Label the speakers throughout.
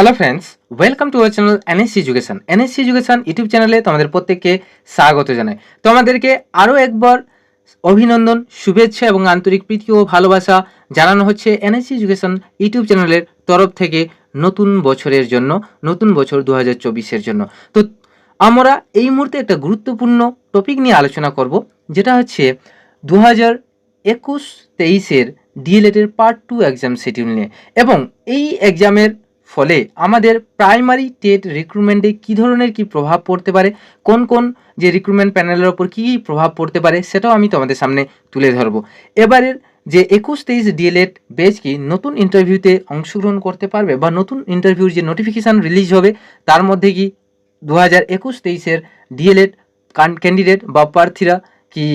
Speaker 1: Hello friends welcome to our channel NSC education NSC education YouTube চ্যানেলে তোমাদের প্রত্যেককে স্বাগত জানাই। তোমাদেরকে আরও একবার অভিনন্দন, শুভেচ্ছা এবং আন্তরিক প্রীতি ও ভালোবাসা জানানো হচ্ছে এনএসসি এডুকেশন ইউটিউব চ্যানেলের তরফ থেকে নতুন বছরের জন্য, নতুন বছর দু হাজার জন্য। তো আমরা এই মুহূর্তে একটা গুরুত্বপূর্ণ টপিক নিয়ে আলোচনা করব, যেটা হচ্ছে দু হাজার একুশ তেইশের ডিএলএডের পার্ট টু এক্সাম শিডিউল নিয়ে। এবং এই এক্সামের ফলে আমাদের প্রাইমারি টেট রিক্রুটমেন্টে কী ধরনের কি প্রভাব পড়তে পারে? কোন কোন যে রিক্রুটমেন্ট প্যানেলের ওপর কী কী প্রভাব পড়তে পারে সেটাও আমি তোমাদের সামনে তুলে ধরবো। এবারের যে একুশ তেইশ ডিএলএড বেচ কি নতুন ইন্টারভিউতে অংশগ্রহণ করতে পারবে বা নতুন ইন্টারভিউর যে নোটিফিকেশান রিলিজ হবে, তার মধ্যে কি দু হাজার একুশ তেইশের ডিএলএড ক্যান্ডিডেট বা প্রার্থীরা কি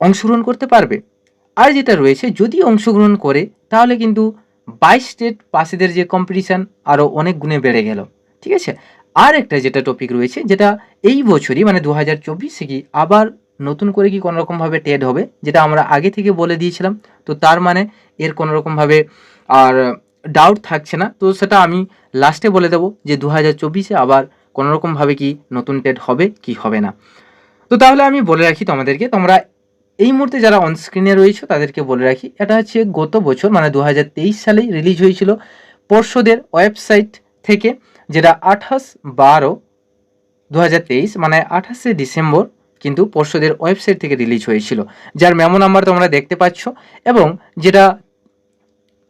Speaker 1: অংশগ্রহণ করতে পারবে? আর যেটা রয়েছে, যদি অংশগ্রহণ করে, তাহলে কিন্তু বাইশ স্টেট পাসেদের যে কম্পিটিশান আরও অনেক গুণে বেড়ে গেল, ঠিক আছে? আর একটা যেটা টপিক রয়েছে, যেটা এই বছরই মানে দু হাজার চব্বিশে কি আবার নতুন করে কি কোনো রকমভাবে টেড হবে, যেটা আমরা আগে থেকে বলে দিয়েছিলাম, তো তার মানে এর কোনো রকমভাবে আর ডাউট থাকছে না। তো সেটা আমি লাস্টে বলে দেবো যে দু হাজার চব্বিশে আবার কোনো রকমভাবে কি নতুন টেড হবে, কি হবে না। তো তাহলে আমি বলে রাখি তোমাদেরকে, তোমরা এই মুহূর্তে যারা অনস্ক্রিনে রয়েছে, তাদেরকে বলে রাখি, এটা হচ্ছে গত বছর মানে দু হাজার তেইশ সালেই রিলিজ হয়েছিল পর্ষদের ওয়েবসাইট থেকে, যেটা আঠাশ বারো দু মানে আঠাশে ডিসেম্বর কিন্তু পর্ষদের ওয়েবসাইট থেকে রিলিজ হয়েছিল, যার মেমো নাম্বার তোমরা দেখতে পাচ্ছ, এবং যেটা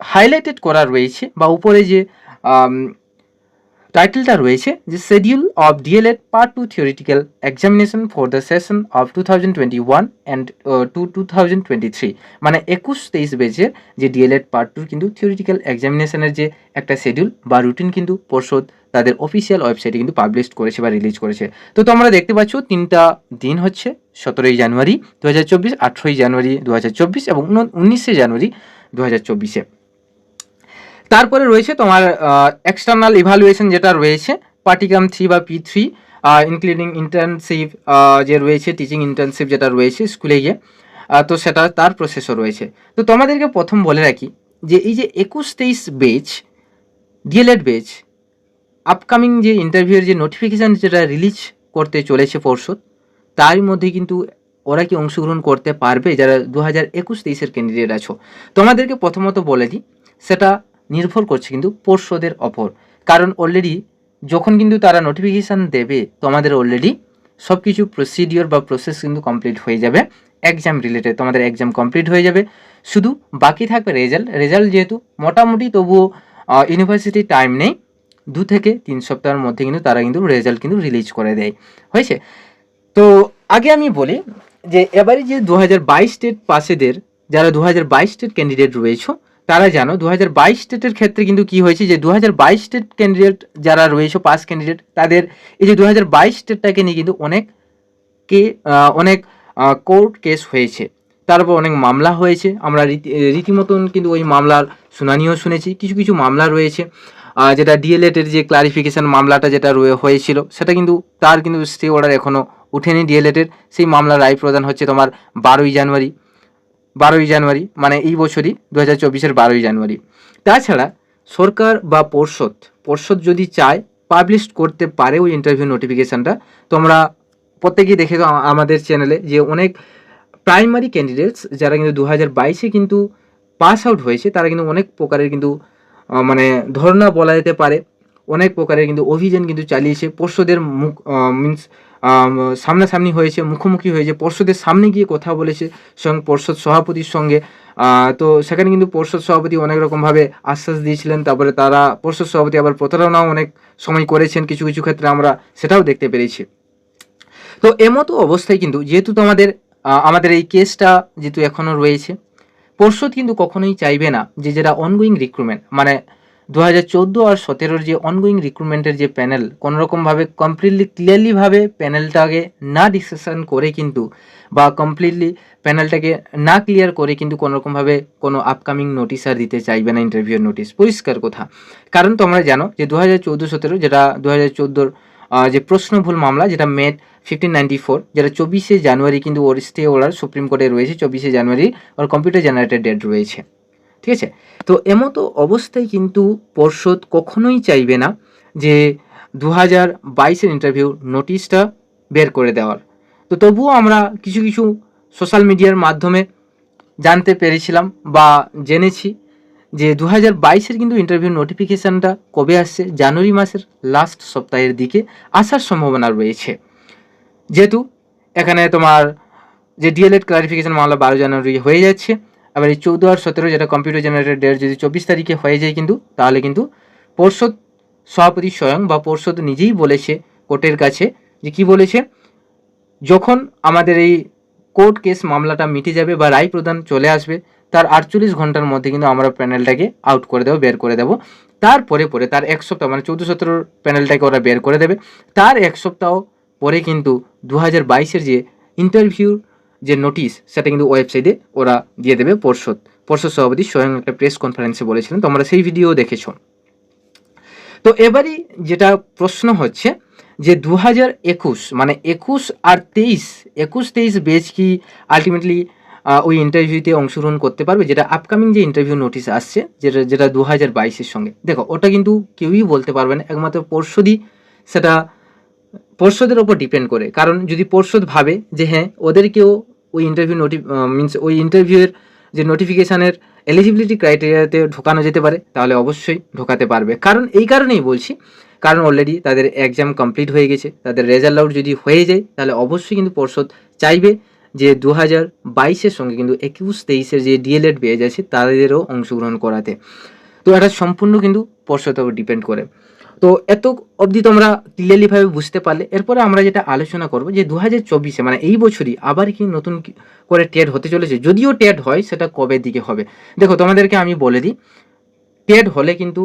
Speaker 1: হাইলাইটেড করা রয়েছে, বা উপরে যে টাইটেলটা রয়েছে, যে schedule of DElEd part two theoretical examination for the session of two thousand twenty one and two two thousand twenty three মানে একুশ তেইশ বেজের যে ডিএলএড পার্ট টু কিন্তু থিওরিটিক্যাল এক্সামিনেশনের যে একটা শেডিউল বা রুটিন কিন্তু পর্ষদ তাদের অফিসিয়াল ওয়েবসাইটে কিন্তু পাবলিশ করেছে বা রিলিজ করেছে। তো তোমরা দেখতে পাচ্ছ তিনটা দিন হচ্ছে, সতেরোই জানুয়ারি দু হাজার চব্বিশ, আঠেরোই জানুয়ারি দু হাজার চব্বিশ এবং উনিশে জানুয়ারি দু হাজার চব্বিশে। তারপরে রয়েছে তোমার এক্সটার্নাল ইভালুয়েশন যেটা রয়েছে পার্টিকাম থ্রি বা পি থ্রি ইনক্লুডিং ইন্টার্নশিপ যে রয়েছে টিচিং ইন্টার্নশিপ যেটা রয়েছে স্কুলে গিয়ে তো সেটা তার প্রসেসও রয়েছে। তো তোমাদেরকে প্রথম বলে রাখি যে এই যে একুশ তেইশ বেচ ডিএলএড বেচ আপকামিং যে ইন্টারভিউয়ের যে নোটিফিকেশান যেটা রিলিজ করতে চলেছে পর্ষদ তার মধ্যে কিন্তু ওরা কি অংশগ্রহণ করতে পারবে? যারা দু হাজার একুশ তেইশের ক্যান্ডিডেট আছো। তোমাদেরকে প্রথমত বলে দিই, সেটা নির্ভর করছে কিন্তু পর্ষদের অপর কারণ অলরেডি যখন কিন্তু তারা নোটিফিকেশান দেবে, তোমাদের অলরেডি সব কিছু প্রসিডিওর বা প্রসেস কিন্তু কমপ্লিট হয়ে যাবে। এক্সাম রিলেটেড তোমাদের এক্সাম কমপ্লিট হয়ে যাবে। শুধু বাকি থাকবে রেজাল্ট রেজাল্ট যেহেতু মোটামুটি তবুও ইউনিভার্সিটি টাইম নেই। দু থেকে তিন সপ্তাহের মধ্যে কিন্তু তারা কিন্তু রেজাল্ট কিন্তু রিলিজ করে দেয়। হয়েছে? তো আগে আমি বলি যে, এবারে যে দু হাজার বাইশ স্টেট পাশেদের যারা দু হাজার বাইশ স্টেট ক্যান্ডিডেট রয়েছে তারা জানো দু হাজার বাইশ স্টেটের ক্ষেত্রে কিন্তু কি হয়েছে যে দু হাজার বাইশ স্টেট ক্যান্ডিডেট যারা রয়েছে পাস ক্যান্ডিডেট তাদের এই যে দু হাজার বাইশ স্টেটটাকে নিয়ে কিন্তু অনেক কে অনেক কোর্ট কেস হয়েছে। তার উপর অনেক মামলা হয়েছে। আমরা রীতি রীতিমতন কিন্তু ওই মামলার শুনানিও শুনেছি। কিছু কিছু মামলা রয়েছে যেটা ডিএলএডের যে ক্লারিফিকেশান মামলাটা যেটা হয়েছিল, সেটা কিন্তু তার কিন্তু স্টে অর্ডার এখনও উঠেনি ডিএলএডের সেই মামলার রায় প্রদান হচ্ছে তোমার বারোই জানুয়ারি। বারোই জানুয়ারি মানে এই বছরই দু হাজার চব্বিশের বারোই জানুয়ারি। তাছাড়া সরকার বা পর্ষদ পর্ষদ যদি চায় পাবলিশ করতে পারে ওই ইন্টারভিউ নোটিফিকেশানটা তোমরা প্রত্যেকেই দেখে আমাদের চ্যানেলে যে অনেক প্রাইমারি ক্যান্ডিডেটস যারা কিন্তু দু হাজার বাইশে কিন্তু পাস আউট হয়েছে, তারা কিন্তু অনেক প্রকারের কিন্তু মানে ধর্ণা বলা যেতে পারে। অনেক প্রকারের কিন্তু অভিযান কিন্তু চালিয়েছে। পর্ষদের মুখ মিন্স সামনাসামনি হয়েছে, মুখোমুখি হয়েছে। পর্ষদের সামনে গিয়ে কথা বলেছে স্বয়ং পর্ষদ সভাপতির সঙ্গে। তো সেখানে কিন্তু পর্ষদ সভাপতি অনেক রকমভাবে আশ্বাস দিয়েছিলেন। তারপরে তারা, পর্ষদ সভাপতি আবার প্রতারণাও অনেক সময় করেছেন। কিছু কিছু ক্ষেত্রে আমরা সেটাও দেখতে পেরেছি। তো এমতো অবস্থায় কিন্তু যেহেতু তোমাদের আমাদের এই কেসটা যেহেতু এখনও রয়েছে, পর্ষদ কিন্তু কখনোই চাইবে না যে, যেটা অনগোয়িং রিক্রুটমেন্ট মানে দু হাজার চোদ্দ আর সতেরোর যে অনগোয়িং রিক্রুটমেন্টের যে প্যানেল কোনোরকমভাবে কমপ্লিটলি ক্লিয়ারলিভাবে প্যানেলটাকে না ডিসকাশন করে কিন্তু বা কমপ্লিটলি প্যানেলটাকে না ক্লিয়ার করে কিন্তু কোনোরকমভাবে কোনো আপকামিং নোটিশ আর দিতে চাইবে না ইন্টারভিউর নোটিশ পরিষ্কার কথা। কারণ তোমরা জানো যে দু হাজার চোদ্দ সতেরো যেটা দু হাজার চোদ্দোর যে প্রশ্নভুল মামলা যেটা মেড ফিফটিন নাইনটি ফোর যেটা চব্বিশে জানুয়ারি কিন্তু ওর স্টে অর্ডার সুপ্রিম কোর্টে রয়েছে, চব্বিশে জানুয়ারি ওর কম্পিউটার জেনারেটেড ডেট রয়েছে। ঠিক আছে? তো এমতো অবস্থায় কিন্তু পর্ষদ কখনোই চাইবে না যে দু হাজার বাইশের ইন্টারভিউ নোটিশটা বের করে দেওয়ার। তো তবুও আমরা কিছু কিছু সোশ্যাল মিডিয়ার মাধ্যমে জানতে পেরেছিলাম বা জেনেছি যে দু হাজার বাইশের কিন্তু ইন্টারভিউ নোটিফিকেশানটা কবে আসছে? জানুয়ারি মাসের লাস্ট সপ্তাহের দিকে আসার সম্ভাবনা রয়েছে। যেহেতু এখানে তোমার যে ডিএলএড ক্লারিফিকেশন মামলা বারো জানুয়ারি হয়ে যাচ্ছে আবার এই চৌদ্দ আর সতেরো যেটা কম্পিউটার জেনারেটেড ডেট যদি চব্বিশ তারিখে হয়ে যায় কিন্তু, তাহলে কিন্তু পর্ষদ সভাপতি স্বয়ং বা পর্ষদ নিজেই বলেছে কোর্টের কাছে যে কি বলেছে? যখন আমাদের এই কোর্ট কেস মামলাটা মিটে যাবে বা রায় প্রদান চলে আসবে, তার আটচল্লিশ ঘণ্টার মধ্যে কিন্তু আমরা প্যানেলটাকে আউট করে দেবো, বের করে দেবো। তারপরে পরে, তার এক সপ্তাহ মানে চৌদ্দ সতেরোর প্যানেলটাকে ওরা বের করে দেবে। তার এক সপ্তাহ পরে কিন্তু দু হাজার বাইশের যে ইন্টারভিউ যে নোটিশ সেটা কিন্তু ওয়েবসাইটে ওরা দিয়ে দেবে পর্ষদ। পর্ষদ সভাপতি স্বয়ং একটা প্রেস কনফারেন্সে বলেছিলেন তোমরা সেই ভিডিও দেখেছ। তো এবারই যেটা প্রশ্ন হচ্ছে যে দু হাজার একুশ মানে একুশ আর তেইশ, একুশ তেইশ বেচ কি আলটিমেটলি ওই ইন্টারভিউতে অংশগ্রহণ করতে পারবে? যেটা আপকামিং যে ইন্টারভিউ নোটিশ আসছে, যেটা যেটা দু হাজার বাইশের সঙ্গে। দেখো, ওটা কিন্তু কেউই বলতে পারবে না, একমাত্র পর্ষদই সেটা, পর্ষদের ওপর ডিপেন্ড করে। কারণ যদি পর্ষদ ভাবে যে হ্যাঁ ওদেরকেও ওই ইন্টারভিউ নোটি মিনস ওই ইন্টারভিউয়ের যে নোটিফিকেশানের এলিজিবিলিটি ক্রাইটেরিয়াতে ঢোকানো যেতে পারে, তাহলে অবশ্যই ঢোকাতে পারবে। কারণ এই কারণেই বলছি, কারণ অলরেডি তাদের এক্সাম কমপ্লিট হয়ে গেছে, তাদের রেজাল্ট আউট যদি হয়ে যায়, তাহলে অবশ্যই কিন্তু পর্ষদ চাইবে যে দু হাজার বাইশের সঙ্গে কিন্তু একুশ তেইশের যে ডিএলএড বেজ যাচ্ছে তাদেরও অংশগ্রহণ করাতে। তো এটা সম্পূর্ণ কিন্তু পর্ষদের উপর ডিপেন্ড করে। তো এত অবধি তোমরা ক্লিয়ারলিভাবে বুঝতে পারলে। এরপরে আমরা যেটা আলোচনা করব যে দু হাজার চব্বিশে মানে এই বছরই আবার কি নতুন করে টেট হতে চলেছে? যদিও টেট হয়, সেটা কবে দিকে হবে? দেখো, তোমাদেরকে আমি বলে দিই টেট হলে কিন্তু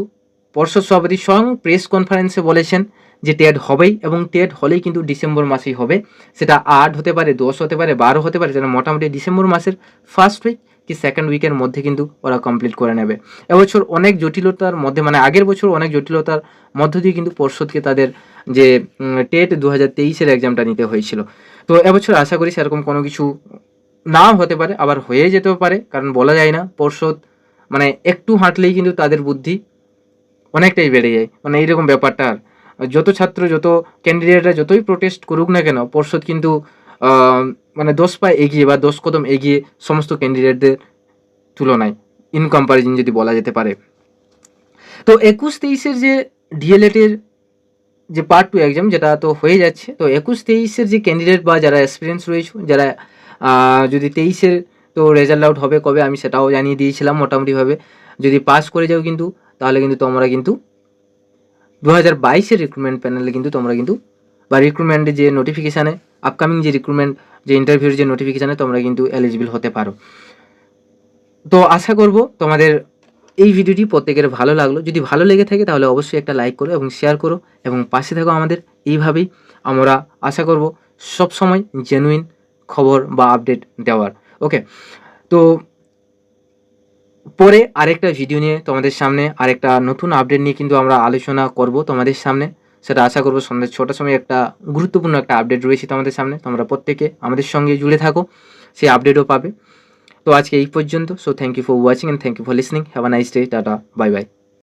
Speaker 1: পর্ষদ সভাপতি স্বয়ং প্রেস কনফারেন্সে বলেছেন যে টেট হবেই এবং টেট হলেই কিন্তু ডিসেম্বর মাসেই হবে। সেটা আট হতে পারে, দশ হতে পারে, বারো হতে পারে সেটা মোটামুটি ডিসেম্বর মাসের ফার্স্ট উইক কি সেকেন্ড উইকের মধ্যে কিন্তু ওরা কমপ্লিট করে নেবে। এবছর অনেক জটিলতার মধ্যে মানে আগের বছর অনেক জটিলতার মধ্য দিয়ে কিন্তু পর্ষদকে তাদের যে টেট দু হাজার তেইশের এক্সামটা নিতে হয়েছিল। তো এবছর আশা করি সেরকম কোনো কিছু নাও হতে পারে, আবার হয়ে যেতেও পারে, কারণ বলা যায় না পর্ষদ মানে একটু হাঁটলেই কিন্তু তাদের বুদ্ধি অনেকটাই বেড়ে যায়। মানে এইরকম ব্যাপারটা আর। যত ছাত্র, যত ক্যান্ডিডেটরা যতই প্রোটেস্ট করুক না কেন পর্ষদ কিন্তু মানে দশ পায় এগিয়ে বা দশ কদম এগিয়ে সমস্ত ক্যান্ডিডেটদের তুলনায় ইন কম্পারিজন যদি বলা যেতে পারে। তো একুশ তেইশের যে ডিএলএটের যে পার্ট টু এক্সাম যেটা তো হয়ে যাচ্ছে, তো একুশ তেইশের যে ক্যান্ডিডেট বা যারা এক্সপিরিয়েন্স রয়েছে, যারা যদি তেইশের তো রেজাল্ট আউট হবে কবে, আমি সেটাও জানিয়ে দিয়েছিলাম মোটামুটিভাবে। যদি পাস করে যাও কিন্তু, তাহলে কিন্তু তোমরা কিন্তু দু হাজার বাইশের রিক্রুটমেন্ট প্যানেলে কিন্তু তোমরা কিন্তু বা রিক্রুটমেন্টের যে নোটিফিকেশানে আপকামিং যে রিক্রুটমেন্ট যে ইন্টারভিউর যে নোটিফিকেশানে তোমরা কিন্তু এলিজিবল হতে পারো। তো আশা করব তোমাদের এই ভিডিওটি প্রত্যেকের ভালো লাগল। যদি ভালো লেগে থাকে তাহলে অবশ্যই একটা লাইক করো এবং শেয়ার করো এবং পাশে থাকো আমাদের। এইভাবেই আমরা আশা করব সব সময় জেনুইন খবর বা আপডেট দেওয়ার। ওকে তো পরে আরেকটা ভিডিও নিয়ে তোমাদের সামনে আরেকটা নতুন আপডেট নিয়ে কিন্তু আমরা আলোচনা করব তোমাদের সামনে। সেটা আশা করব সন্ধ্যা ছটার সময় একটা গুরুত্বপূর্ণ একটা আপডেট রয়েছে তোমাদের সামনে। তোমরা প্রত্যেকে আমাদের সঙ্গে জুড়ে থাকো সেই আপডেটও পাবে। তো আজকে এই পর্যন্ত। So thank you for watching and thank you for listening have a nice day tata bye bye